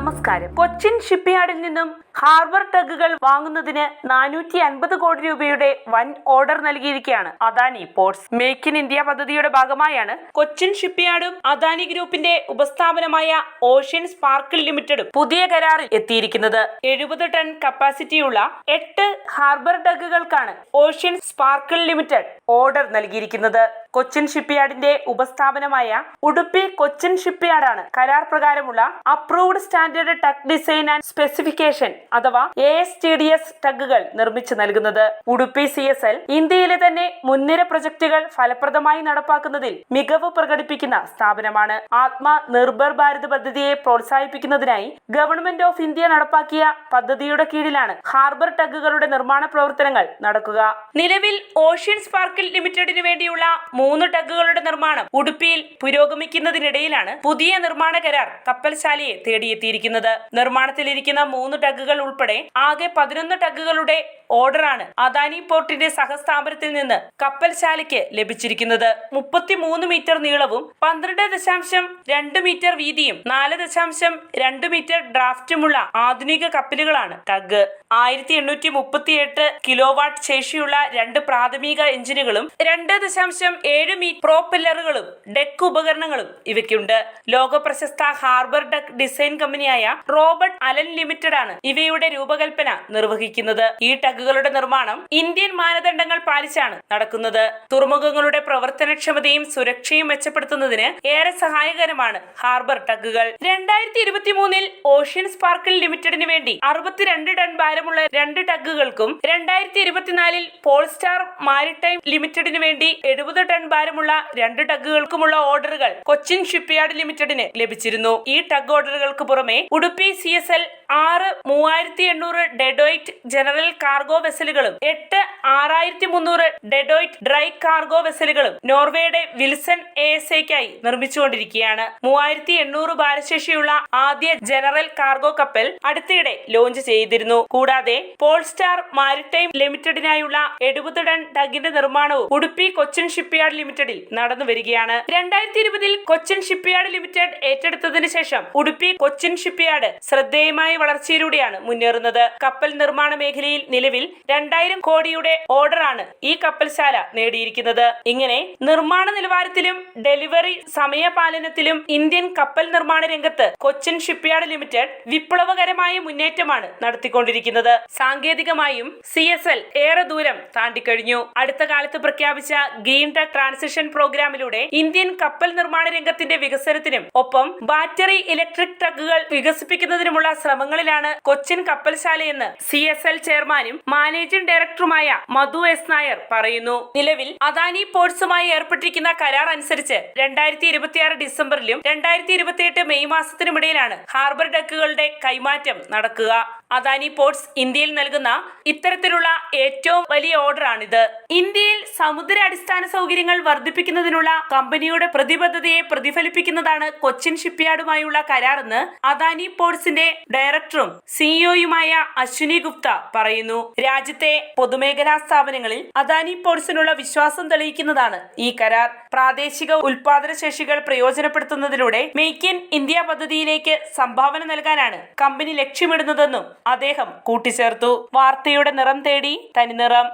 നമസ്കാരം. കൊച്ചിൻ ഷിപ്പ്യാർഡിൽ നിന്നും ഹാർബർ ടഗുകൾ വാങ്ങുന്നതിന് നാനൂറ്റി അൻപത് കോടി രൂപയുടെ വൻ ഓർഡർ നൽകിയിരിക്കുകയാണ് Adani Ports. Make in India പദ്ധതിയുടെ ഭാഗമായാണ് കൊച്ചിൻ ഷിപ്പ്യാർഡും അദാനി ഗ്രൂപ്പിന്റെ ഉപസ്ഥാപനമായ ഓഷ്യൻ സ്പാർക്കിൾ ലിമിറ്റഡും പുതിയ കരാറിൽ എത്തിയിരിക്കുന്നത്. എഴുപത് ടൺ കപ്പാസിറ്റിയുള്ള എട്ട് ഹാർബർ ടഗുകൾക്കാണ് ഓഷ്യൻ സ്പാർക്കിൾ ലിമിറ്റഡ് ഓർഡർ നൽകിയിരിക്കുന്നത്. കൊച്ചിൻ ഷിപ്പ്യാർഡിന്റെ ഉപസ്ഥാപനമായ ഉടുപ്പി കൊച്ചിൻ ഷിപ്പ്യാർഡാണ് കരാർ പ്രകാരമുള്ള approved standard tug design and specification അഥവാ A S T D S ടഗുകൾ നിർമ്മിച്ചു നൽകുന്നത്. ഉടുപ്പി സി എസ് എൽ ഇന്ത്യയിലെ തന്നെ മുൻനിര പ്രൊജക്ടുകൾ ഫലപ്രദമായി നടപ്പാക്കുന്നതിൽ മികവ് പ്രകടിപ്പിക്കുന്ന സ്ഥാപനമാണ്. ആത്മ നിർഭർ ഭാരത് പദ്ധതിയെ പ്രോത്സാഹിപ്പിക്കുന്നതിനായി ഗവൺമെന്റ് ഓഫ് ഇന്ത്യ നടപ്പാക്കിയ പദ്ധതിയുടെ കീഴിലാണ് ഹാർബർ ടഗുകളുടെ നിർമ്മാണ പ്രവർത്തനങ്ങൾ നടക്കുക. നിലവിൽ ഓഷ്യൻ സ്പാർക്കിൽ ലിമിറ്റഡിന് വേണ്ടിയുള്ള മൂന്ന് ടഗുകളുടെ നിർമ്മാണം ഉടുപ്പിയിൽ പുരോഗമിക്കുന്നതിനിടയിലാണ് പുതിയ നിർമ്മാണ കരാർ കപ്പൽശാലയെ തേടിയെത്തിയിരിക്കുന്നത്. നിർമ്മാണത്തിലിരിക്കുന്ന മൂന്ന് ടഗുകൾ ഉൾപ്പെടെ ആകെ പതിനൊന്ന് ടഗുകളുടെ ഓർഡറാണ് അദാനി പോർട്ടിന്റെ സഹസ്ഥാപനത്തിൽ നിന്ന് കപ്പൽശാലയ്ക്ക് ലഭിച്ചിരിക്കുന്നത്. മുപ്പത്തിമൂന്ന് മീറ്റർ നീളവും പന്ത്രണ്ട് ദശാംശം രണ്ട് മീറ്റർ വീതിയും നാല് ദശാംശം രണ്ട് മീറ്റർ ഡ്രാഫ്റ്റുമുള്ള ആധുനിക കപ്പലുകളാണ് ടഗ്. ആയിരത്തി എണ്ണൂറ്റി മുപ്പത്തി എട്ട് കിലോ വാട്ട് ശേഷിയുള്ള രണ്ട് പ്രാഥമിക എഞ്ചിനുകളും രണ്ട് ദശാംശം ഏഴ് മീറ്റർ പ്രോപ്പെല്ലറുകളും ഡെക്ക് ഉപകരണങ്ങളും ഇവയ്ക്കുണ്ട്. ലോക പ്രശസ്ത ഹാർബർ ഡെക്ക് ഡിസൈൻ കമ്പനിയായ റോബർട്ട് അലൻ ലിമിറ്റഡ് ആണ് ഇവയുടെ രൂപകൽപ്പന നിർവഹിക്കുന്നത്. ഈ ടഗുകളുടെ നിർമ്മാണം ഇന്ത്യൻ മാനദണ്ഡങ്ങൾ പാലിച്ചാണ് നടക്കുന്നത്. തുറമുഖങ്ങളുടെ പ്രവർത്തനക്ഷമതയും സുരക്ഷയും മെച്ചപ്പെടുത്തുന്നതിന് ഏറെ സഹായകരമാണ് ഹാർബർ ടഗുകൾ രണ്ടായിരത്തി ഇരുപത്തി മൂന്നിൽ ഓഷ്യൻ സ്പാർക്കിൾ ലിമിറ്റഡിന് വേണ്ടി അറുപത്തിരണ്ട് ടൺ ഭാരമുള്ള രണ്ട് ടഗുകൾക്കും രണ്ടായിരത്തി ഇരുപത്തിനാലിൽ പോൾസ്റ്റാർ മാരിടൈം ലിമിറ്റഡിന് വേണ്ടി എഴുപത് ടൺ ഭാരമുള്ള രണ്ട് ടഗുകൾക്കുമുള്ള ഓർഡറുകൾ കൊച്ചിൻ ഷിപ്പ്യാർഡ് ലിമിറ്റഡിന് ലഭിച്ചിരുന്നു. ഈ ടഗ് ഓർഡറുകൾക്ക് പുറമെ ഉടുപ്പി സി എസ് എൽ ആറ് മൂവായിരത്തി എണ്ണൂറ് ഡെഡോയിറ്റ് ജനറൽ കാർഗോ വെസലുകളും എട്ട് ആറായിരത്തി മുന്നൂറ് ഡെഡോയിറ്റ് ഡ്രൈ കാർഗോ വെസലുകളും നോർവേയുടെ വിൽസൺ എ എസ് എക്കായി നിർമ്മിച്ചുകൊണ്ടിരിക്കുകയാണ്. മൂവായിരത്തി എണ്ണൂറ് ഭാരശേഷിയുള്ള ആദ്യ ജനറൽ കാർഗോ കപ്പൽ അടുത്തിടെ ലോഞ്ച് ചെയ്തിരുന്നു. കൂടാതെ പോൾസ്റ്റാർ മാരിടൈം ലിമിറ്റഡിനായുള്ള എഴുപത് ടൺ ടഗിന്റെ നിർമ്മാണവും ഉടുപ്പി കൊച്ചിൻ ഷിപ്പ്യാർഡ് ലിമിറ്റഡിൽ നടന്നു വരികയാണ്. രണ്ടായിരത്തി ഇരുപതിൽ കൊച്ചിൻ ഷിപ്പ്യാർഡ് ലിമിറ്റഡ് ഏറ്റെടുത്തതിനു ശേഷം ഉടുപ്പി കൊച്ചിൻ ഷിപ്പ്യാർഡ് ശ്രദ്ധേയമായ വളർച്ചയിലൂടെയാണ് മുന്നേറുന്നത്. കപ്പൽ നിർമ്മാണ മേഖലയിൽ നിലവിൽ രണ്ടായിരം കോടിയുടെ ഓർഡറാണ് ഈ കപ്പൽശാല നേടിയിരിക്കുന്നത്. ഇങ്ങനെ നിർമ്മാണ നിലവാരത്തിലും ഡെലിവറി സമയപാലനത്തിലും ഇന്ത്യൻ കപ്പൽ നിർമ്മാണ രംഗത്ത് കൊച്ചിൻ ഷിപ്പ്യാർഡ് ലിമിറ്റഡ് വിപ്ലവകരമായ മുന്നേറ്റമാണ് നടത്തിക്കൊണ്ടിരിക്കുന്നത്. സാങ്കേതികമായും സി എസ് എൽ ഏറെ ദൂരം താണ്ടിക്കഴിഞ്ഞു. അടുത്ത കാലത്ത് പ്രഖ്യാപിച്ച ഗ്രീൻ ടെക് ട്രാൻസിഷൻ പ്രോഗ്രാമിലൂടെ ഇന്ത്യൻ കപ്പൽ നിർമ്മാണ രംഗത്തിന്റെ വികസനത്തിനും ഒപ്പം ബാറ്ററി ഇലക്ട്രിക് ട്രക്കുകൾ വികസിപ്പിക്കുന്നതിനുമുള്ള ശ്രമങ്ങളിലാണ് കൊച്ചിൻ കപ്പൽശാലയെന്ന് സി എസ് എൽ ചെയർമാനും മാനേജിംഗ് ഡയറക്ടറുമായ മധു എസ് നായർ പറയുന്നു. നിലവിൽ അദാനി പോർട്സുമായി ഏർപ്പെട്ടിരിക്കുന്ന കരാർ അനുസരിച്ച് രണ്ടായിരത്തി ഇരുപത്തിയാറ് ഡിസംബറിലും രണ്ടായിരത്തി ഇരുപത്തിയെട്ട് മെയ് മാസത്തിനുമിടയിലാണ് ഹാർബർ ഡെക്കുകളുടെ കൈമാറ്റം നടക്കുക. അദാനി പോർട്സ് ഇന്ത്യയിൽ നൽകുന്ന ഇത്തരത്തിലുള്ള ഏറ്റവും വലിയ ഓർഡറാണിത്. ഇന്ത്യയിൽ സമുദ്ര അടിസ്ഥാന സൗകര്യങ്ങൾ വർദ്ധിപ്പിക്കുന്നതിനുള്ള കമ്പനിയുടെ പ്രതിബദ്ധതയെ പ്രതിഫലിപ്പിക്കുന്നതാണ് കൊച്ചിൻ ഷിപ്പ്യാർഡുമായുള്ള കരാറെന്ന് അദാനി പോർട്സിന്റെ ഡയറക്ടറും സിഇഒയുമായ അശ്വിനി ഗുപ്ത പറയുന്നു. രാജ്യത്തെ പൊതുമേഖലാ സ്ഥാപനങ്ങളിൽ അദാനി പോർട്സിനുള്ള വിശ്വാസം തെളിയിക്കുന്നതാണ് ഈ കരാർ. പ്രാദേശിക ഉൽപാദന ശേഷികൾ പ്രയോജനപ്പെടുത്തുന്നതിലൂടെ മേക്ക് ഇൻ ഇന്ത്യ പദ്ധതിയിലേക്ക് സംഭാവന നൽകാനാണ് കമ്പനി ലക്ഷ്യമിടുന്നതെന്നും അദ്ദേഹം കൂട്ടിച്ചേർത്തു. വാർത്തയുടെ നിറം തേടി തനിനിറം.